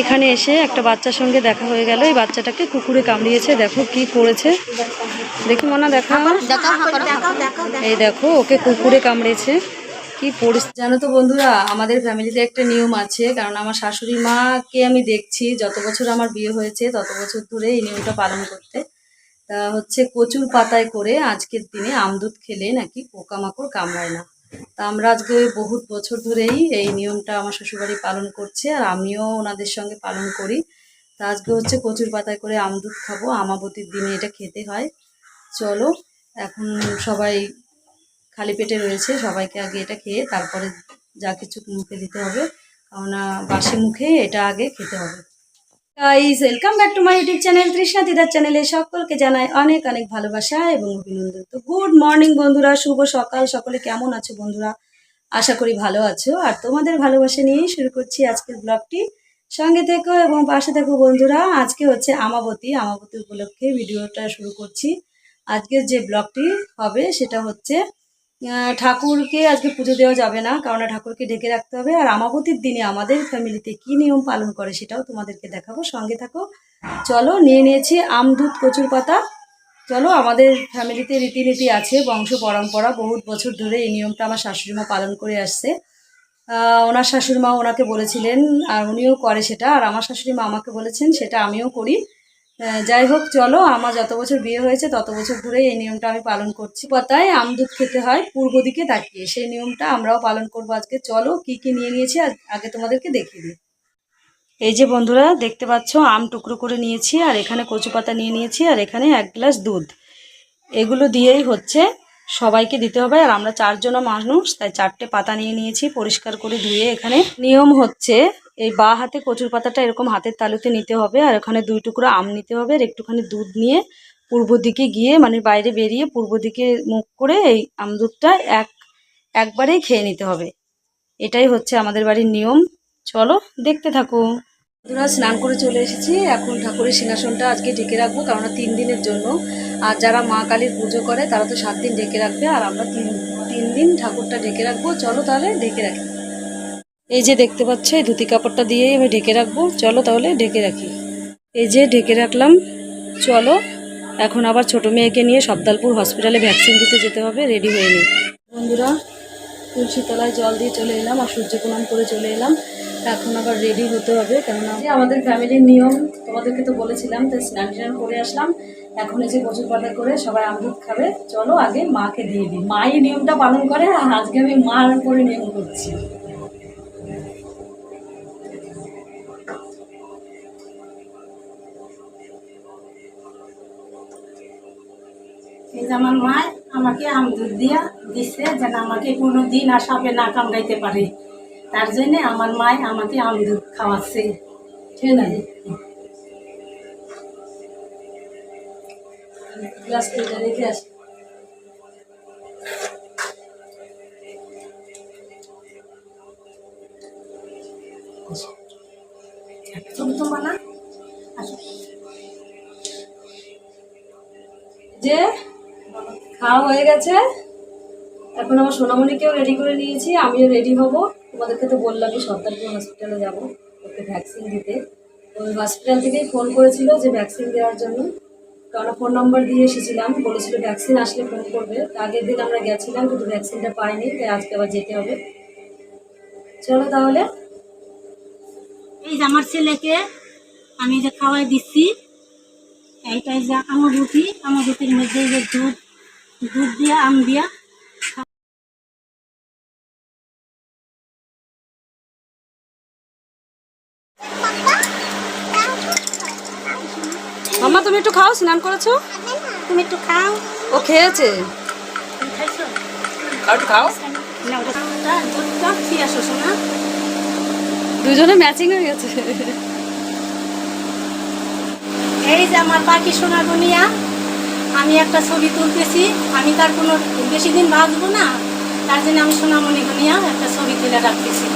এখানে এসে একটা বাচ্চার সঙ্গে দেখা হয়ে গেল। এই বাচ্চাটাকে কুকুরে কামড়িয়েছে। দেখো কি করেছে। দেখি মনা দেখা। এই দেখো ওকে কুকুরে কামড়েছে। কি পরিস্থিতি। জানো তো বন্ধুরা আমাদের ফ্যামিলিতে একটা নিয়ম আছে কারণ আমার শাশুড়ি মাকে আমি দেখছি যত বছর আমার বিয়ে হয়েছে তত বছর ধরে এই নিয়মটা পালন করতে। তা হচ্ছে কচুর পাতায় করে আজকের দিনে আমদুধ খেলে নাকি পোকামাকড় কামড়ায় না। তা আমরা আজকে বহুত বছর ধরেই এই নিয়মটা আমার শ্বশুরবাড়ি পালন করছে আর আমিও ওনাদের সঙ্গে পালন করি। তা আজকে হচ্ছে কচুর পাতায় করে আমদুধ খাব আমাবতীর দিনে এটা খেতে হয়। চলো, এখন সবাই খালি পেটে রয়েছে, সবাইকে আগে এটা খেয়ে তারপরে যা কিছু মুখে দিতে হবে। কারণ বাসি মুখে এটা আগে খেতে হবে। Guys welcome back to my YouTube channel Trishna দিদার চ্যানেলে সকলকে জানাই অনেক অনেক ভালোবাসা এবং অভিনন্দন। তো গুড মর্নিং বন্ধুরা, শুভ সকাল, সকলে কেমন আছো বন্ধুরা? আশা করি ভালো আছো। আর তোমাদের ভালোবাসা নিয়েই শুরু করছি আজকের ব্লগটি সঙ্গে থেকো এবং পাশে থেকো বন্ধুরা, আজকে হচ্ছে আমাবতী আমাবতী উপলক্ষে ভিডিওটা শুরু করছি। আজকের যে ব্লগটি হবে, সেটা হচ্ছে ঠাকুরকে আজকে পুজো দেওয়া যাবে না কারণ ঠাকুরকে ঢেকে রাখতে হবে। আর আমাবতীর দিনে আমাদের ফ্যামিলিতে কি নিয়ম পালন করে সেটাও তোমাদেরকে দেখাবো, সঙ্গে থাকো। চলো, নিয়ে নিয়েছি আম দুধ কচুর পাতা। চলো, আমাদের ফ্যামিলিতে রীতিনীতি আছে, বংশ পরম্পরা। বহুত বছর ধরে এই নিয়মটা আমার শাশুড়িমা পালন করে আসছে। ওনার শাশুড়ি মা ওনাকে বলেছিলেন, আর উনিও করে সেটা। আর আমার শাশুড়ি মা আমাকে বলেছেন, সেটা আমিও করি। যাই হোক, চলো, আমার যত বছর বিয়ে হয়েছে, তত বছর ধরে এই নিয়মটা আমি পালন করছি। পাতায় আম দুধ খেতে হয়, পূর্ব দিকে তাকিয়ে। সেই নিয়মটা আমরাও পালন করব আজকে। চলো, কি কি নিয়ে নিয়েছি আগে তোমাদেরকে দেখিয়ে দিই। এই যে বন্ধুরা, দেখতে পাচ্ছ, আম টুকরো করে নিয়েছি, আর এখানে কচু পাতা নিয়ে নিয়েছি, আর এখানে এক গ্লাস দুধ। এগুলো দিয়েই হচ্ছে, সবাইকে দিতে হবে, আর আমরা চারজন মানুষ, তাই চারটে পাতা নিয়ে নিয়েছি, পরিষ্কার করে ধুয়ে এখানে। নিয়ম হচ্ছে এই বা হাতে কচুর পাতাটা এরকম হাতের তালুতে নিতে হবে, আর ওখানে দুই টুকরো আম নিতে হবে, আর একটুখানি দুধ নিয়ে পূর্ব দিকে গিয়ে মানে বাইরে বেরিয়ে পূর্ব দিকে মুখ করে এই আম দুধটা এক, একবারেই খেয়ে নিতে হবে। এটাই হচ্ছে আমাদের বাড়ির নিয়ম। চলো দেখতে থাকো। বন্ধুরা, স্নান করে চলে এসেছি। এখন ঠাকুরের সিংহাসনটা আজকে ঢেকে রাখব কারণ তিন দিনের জন্য। আর যারা মা কালীর পুজো করে, তারা তো সাত দিন ঢেকে রাখবে, আর আমরা তিন তিন দিন ঠাকুরটা ঢেকে রাখব। চলো তাহলে ঢেকে রাখি। এই যে দেখতে পাচ্ছ, এই ধুতি কাপড়টা দিয়েই আমি ঢেকে রাখব। চলো তাহলে ঢেকে রাখি। এই যে ঢেকে রাখলাম। চলো, এখন আবার ছোট মেয়েকে নিয়ে সবদালপুর হসপিটালে ভ্যাকসিন দিতে যেতে হবে রেডি হয়ে নিই। বন্ধুরা তুলসী তলায় জল দিয়ে চলে এলাম আর সূর্য প্রণাম করে চলে এলাম। এখন আবার রেডি হতে হবে, কেননা আমাদের ফ্যামিলির নিয়ম, তোমাদেরকে তো বলেছিলাম, তাই স্নান টান করে আসলাম। এখন এই যে কচুর পাতা করে সবাই আমরুদ খাবে। চলো আগে মাকে দিয়ে দিই। মাই নিয়মটা পালন করে, আর আজকে আমি মার করে নিয়ম করছি। এই যে আমার মা আমাকে আম দুধ দিয়া দিচ্ছে যেন আমাকে কোনো দিন আর সাপে না কামড়াইতে পারে। তার জন্যে আমার মায় আমাকে আম দুধ খাওয়াচ্ছে। ঠিক আছে গ্লাস থেকে রেখে। যে খাওয়া হয়ে গেছে। এখন আমার সোনামণিকেও রেডি করে নিয়েছি, আমিও রেডি হব। তোমাদেরকে তো বললামই সরকারপুর হসপিটালে যাব, ওকে ভ্যাকসিন দিতে। ওই হসপিটাল থেকেই ফোন করেছিল যে ভ্যাকসিন দেওয়ার জন্য। কারণ ফোন নম্বর দিয়ে এসেছিলাম, বলেছিল ভ্যাকসিন আসলে ফোন করবে। আগের দিন আমরা গেছিলাম, কিন্তু ভ্যাকসিনটা পাইনি, তাই আজকে আবার যেতে হবে। চলো তাহলে। এই যে আমার ছেলেকে আমি যে খাওয়াই দিচ্ছি, এইটাই যে আমার রুটি। আমার রুটির মধ্যে যে দুধ দুধ দিয়া আম দিয়া। মাম্মা তুমি একটু খাও স্নান করেছ? তুমি একটু খাও। ও খেয়েছে। খাও। দুজনে ম্যাচিং হয়ে গেছে। এই যে আমার পাখি সোনা দুনিয়া। আমি একটা ছবি তুলতেছি, আমি তার কোনো বেশি দিন বাঁচবো না, তার জন্য আমি সোনামণি ঘনিয়া একটা ছবি তুলে রাখতেছি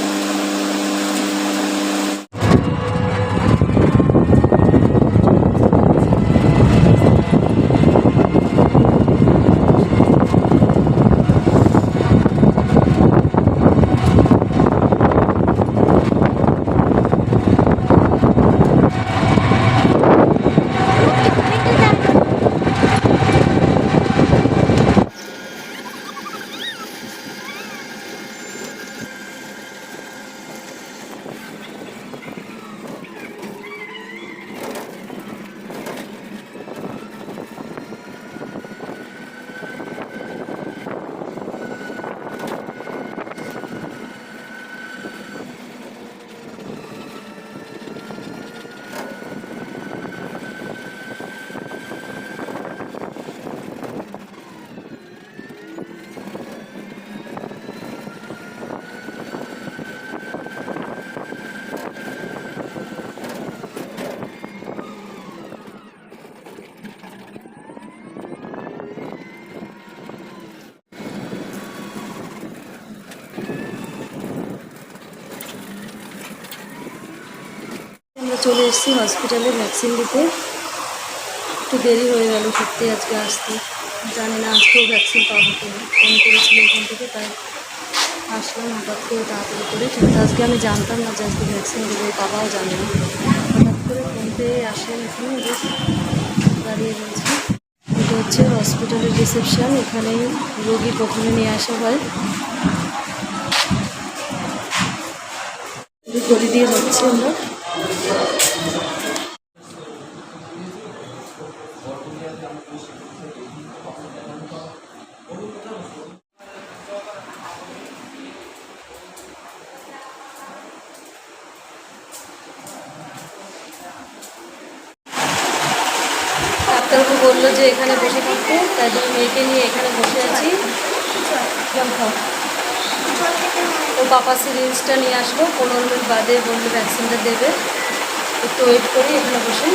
আমরা চলে এসেছি হসপিটালে ভ্যাকসিন দিতে। একটু দেরি হয়ে গেল সত্যি আজকে আসতে। জানি না আজকেও ভ্যাকসিন পাবো কিনা। ফোন করেছিল এখান থেকে, তাই আসলাম হঠাৎ করে তাড়াতাড়ি করে। কিন্তু আজকে আমি জানতাম না যে আজকে ভ্যাকসিন দেবে বাবাও জানে না। হঠাৎ করে ফোন পেয়ে আসেন এখানে দাঁড়িয়ে রয়েছে। এটা হচ্ছে হসপিটালের রিসেপশন এখানেই রোগী প্রথমে নিয়ে আসা হয়। গড়ি দিয়ে যাচ্ছি আমরা। ডাক্তারবাবু বলল যে এখানে বসে থাকতে তাই জন্য মেয়েকে নিয়ে এখানে বসে আছি। ও বাবা সিরিঞ্জটা নিয়ে আসব পনেরো মিনিট বাদে বলল ভ্যাকসিনটা দেবে। একটু ওয়েট করি এখানে বসে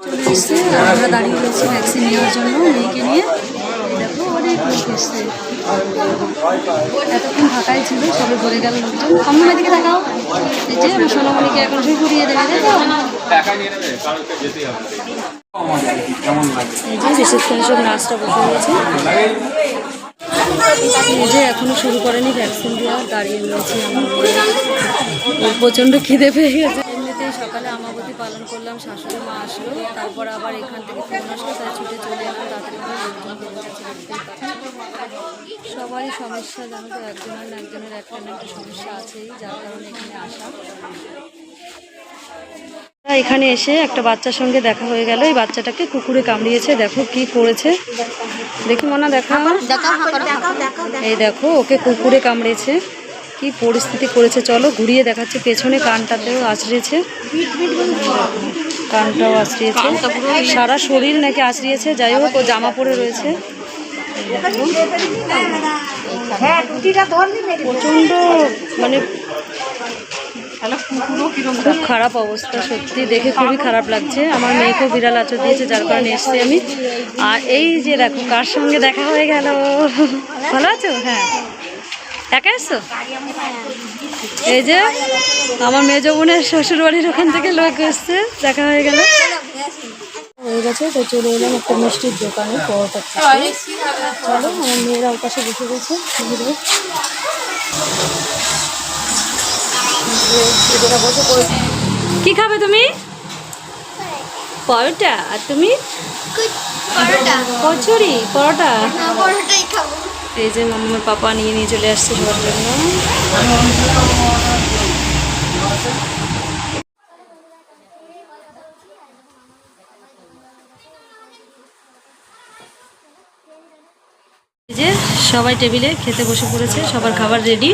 চলে এসছে আর আমরা দাঁড়িয়ে রয়েছি ভ্যাকসিন নেওয়ার জন্য মেয়েকে নিয়ে দেখো অনেক লোক এসছে। এতক্ষণ ফাঁকাই ছিল, সবে ভরে গেল লোকজন। সামনে দিকে দেখাও এই যে আমার সোনামণিকে এখন শুয়ে ঘুরিয়ে দেবে, তাই তো? এই রয়েছে। এই এখনও শুরু করেনি ভ্যাকসিন দেওয়া দাঁড়িয়ে রয়েছি আমার খিদে পেয়ে গেছে। পালন করলাম শাশুড়ি মা আসলো তারপর আবার এখান থেকে ফোন আসলো তাই ছুটে চলে এলাম তাড়াতাড়ি। সবারই সমস্যা জানো তো একজনের না একজনের একটা না একটা সমস্যা আছেই যার কারণে এখানে আসা। এখানে এসে একটা বাচ্চার সঙ্গে দেখা হয়ে গেল এই বাচ্চাটাকে কুকুরে কামড়িয়েছে দেখো কি করেছে। দেখি মনে দেখা এই দেখো ওকে কুকুরে কামড়েছে। কি পরিস্থিতি করেছে? চলো ঘুরিয়ে দেখাচ্ছে। পেছনে কানটাতেও আছড়িয়েছে কানটাও আছড়িয়েছে সারা শরীর নাকি আছড়িয়েছে যাই হোক ও জামা পরে রয়েছে। প্রচণ্ড মানে খুব খারাপ অবস্থা সত্যি। দেখে খুবই খারাপ লাগছে। আমার মেয়েকেও বিড়াল আচর দিয়েছে যার কারণে এসছি আমি। আর এই যে দেখো কার সঙ্গে দেখা হয়ে গেল? ভালো আছো? হ্যাঁ। একা এসছো এই যে আমার মেয়ে বোনের শ্বশুর বাড়ির ওখান থেকে লোক এসছে দেখা হয়ে গেল। হয়ে গেছে তো চলে এলাম একটা মিষ্টির দোকানে পরোটা চলো আমার মেয়েরা ওর পাশে বসে গেছে কি খাবে তুমি? পরোটা। আর তুমি? কচুরি পরোটা। এই যে মাম্মার পাপা নিয়ে নিয়ে চলে আসছে সবার জন্য। যে সবাই টেবিলে খেতে বসে পড়েছে, সবার খাবার রেডি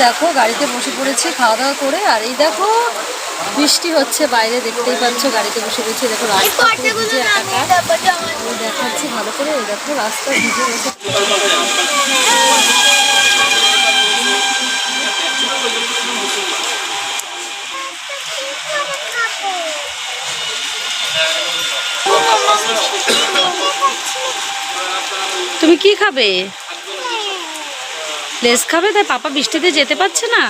দেখো গাড়িতে বসে পড়েছি খাওয়া দাওয়া করে আর এই দেখো বৃষ্টি হচ্ছে বাইরে দেখতেই পাচ্ছ গাড়িতে বসে পড়েছে দেখো রাস্তা পুরো ভিজে একাকার। দেখাচ্ছি ভালো করে এই দেখো রাস্তা ভিজে রয়েছে খাবে? লেস খাবে, তাই পাপা বৃষ্টিতে যেতে পারছে না।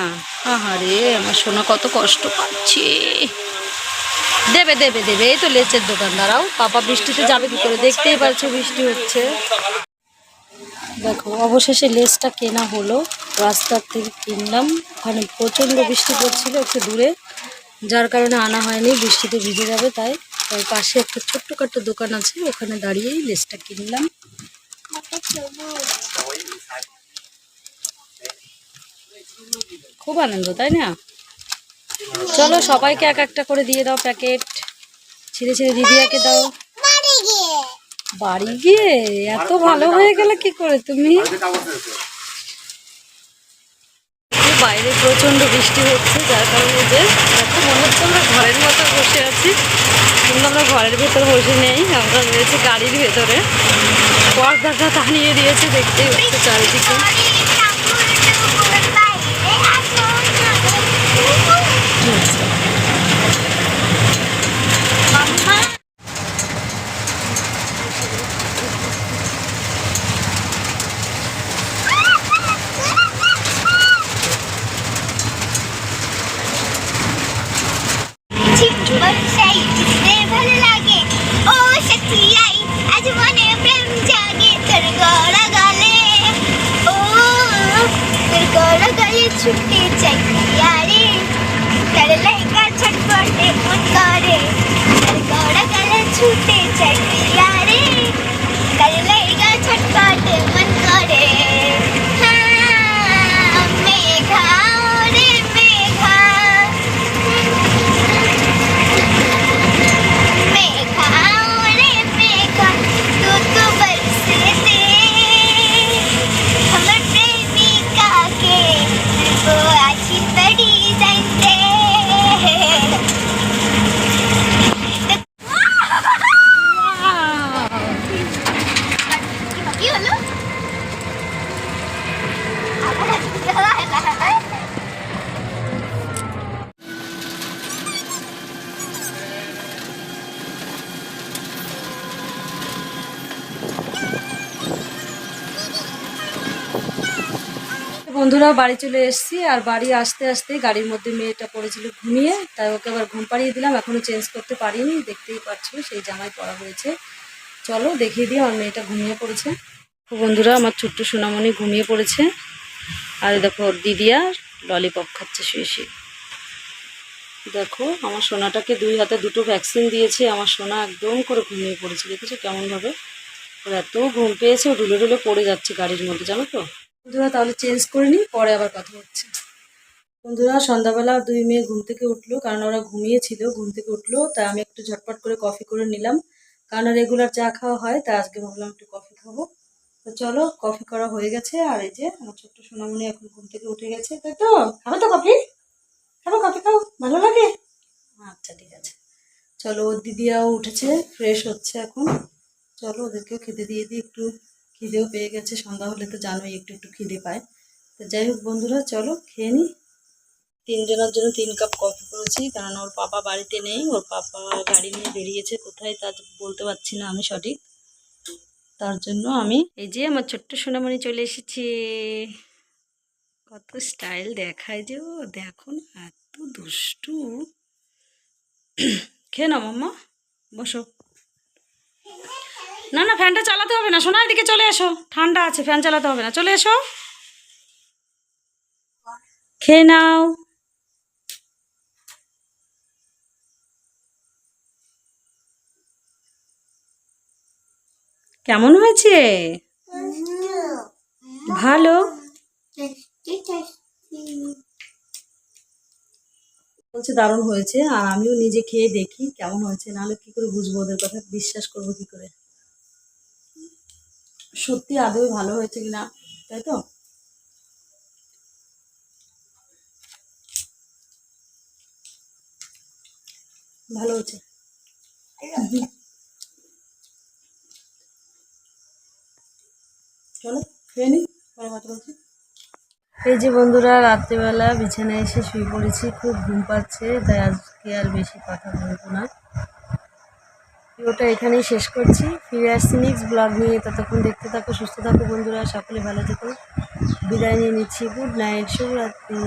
আহারে, আমার সোনা কত কষ্ট পাচ্ছে। দেবে দেবে দেবে, এই তো লেচের দোকান, দাঁড়াও। পাপা বৃষ্টিতে যাবে কি করে? দেখতেই পারছ বৃষ্টি হচ্ছে। দেখো, অবশেষে লেসটা কেনা হলো। রাস্তার থেকে কিনলাম। ওখানে প্রচণ্ড বৃষ্টি পড়ছিল একটু দূরে। যার কারণে আনা হয়নি, বৃষ্টিতে ভিজে যাবে তাই। তাই পাশে একটা ছোট্টখাট্ট দোকান আছে, ওখানে দাঁড়িয়েই লেসটা কিনলাম। খুব আনন্দ তাই না? চলো সবাইকে এক একটা করে দিয়ে দাও প্যাকেট। ছিঁড়ে ছিঁড়ে একে দাও। বাড়ি গিয়ে? এত ভালো হয়ে গেলে কি করে তুমি? বাইরে প্রচণ্ড বৃষ্টি হচ্ছে, যার কারণে যে এত মনে হচ্ছে আমরা ঘরের মতো বসে আছি। কিন্তু আমরা ঘরের ভেতর বসে নেই, আমরা রয়েছে গাড়ির ভেতরে। পর্দাটা টানিয়ে দিয়েছে দেখতে হচ্ছে চারিদিকে। বন্ধুরা, বাড়ি চলে এসেছি আর বাড়ি আসতে আসতে গাড়ির মধ্যে মেয়েটা পড়েছিল ঘুমিয়ে, তাই ওকে আবার ঘুম পাড়িয়ে দিলাম। এখনও চেঞ্জ করতে পারিনি, দেখতেই পাচ্ছ সেই জামাই পরা হয়েছে। চলো দেখিয়ে দিই, আমার মেয়েটা ঘুমিয়ে পড়েছে। বন্ধুরা, আমার ছোট্ট সোনামণি ঘুমিয়ে পড়েছে। আর দেখো, ওর দিদিয়া ললিপপ খাচ্ছে শুয়ে শুয়ে। দেখো, আমার সোনাটাকে দুই হাতে দুটো ভ্যাকসিন দিয়েছে, আমার সোনা একদম করে ঘুমিয়ে পড়েছে। দেখেছ কেমনভাবে? ওর এত ঘুম পেয়েছে, ও ডুলে ডুলে পড়ে যাচ্ছে গাড়ির মধ্যে, জানো তো? বন্ধুরা, তাহলে চেঞ্জ করে নিই, পরে আবার কথা হচ্ছে। বন্ধুরা, সন্ধ্যাবেলা দুই মেয়ে ঘুম থেকে উঠল, কারণ ওরা ঘুমিয়েছিল, ঘুম থেকে উঠল, তাই আমি একটু ঝটপট করে কফি করে নিলাম। কারণ রেগুলার চা খাওয়া হয়, তাই আজকে ভাবলাম একটু কফি খাব। তো চলো কফি করা হয়ে গেছে, আর এই যে আমার ছোট্ট সোনামণি এখন ঘুম থেকে উঠে গেছে। তাই তো? খাবে তো কফি খাব কফি খাও ভালো লাগে? আচ্ছা ঠিক আছে। চলো ওর দিদিয়াও উঠেছে ফ্রেশ হচ্ছে এখন। চলো, ওদেরকেও খেতে দিয়ে দিই একটু। খিদেও পেয়ে গেছে, সন্ধ্যা হলে তো জানোই একটু একটু খিদে পায়। তো যাই হোক বন্ধুরা, চলো খেয়ে নিই তিনজনের জন্য তিন কাপ কফি করেছি, কারণ ওর পাপা বাড়িতে নেই, ওর পাপা গাড়ি নিয়ে বেরিয়েছে কোথায় তা বলতে পারছি না আমি সঠিক। তার জন্য আমি এই যে আমার ছোট্ট সোনামণি চলে এসেছে। কত স্টাইল দেখায় যে ও, দেখো না, এত দুষ্টু। খেয়ে নাও মাম্মা, বসো। না না ফ্যানটা চালাতে হবে না। সোনা এদিকে চলে এসো। ঠান্ডা আছে ফ্যান চালাতে হবে না। চলে এসো। খেয়ে নাও। কেমন হয়েছে? ভালো। বলছে দারুণ হয়েছে, আর আমিও নিজে খেয়ে দেখি কেমন হয়েছে। নাহলে কি করে বুঝব ওদের কথা? বিশ্বাস করব কি করে? সত্যি আদৌ ভালো হয়েছে কিনা তাই তো? ভালো হয়েছে। চলো খেয়ে নি পরে কথা বলছি। এই যে বন্ধুরা রাত্রেবেলা বিছানায় এসে শুয়ে পড়েছি খুব ঘুম পাচ্ছে তাই আজকে আর বেশি কথা বলব না। ভিডিওটা এখানেই শেষ করছি। ফিরে আসছি নেক্সট ব্লগ নিয়ে। ততক্ষণ দেখতে থাকো, সুস্থ থাকো বন্ধুরা। সকলে ভালো থেকো। বিদায় নিয়ে নিচ্ছি। গুড নাইট শুভরাত্রি।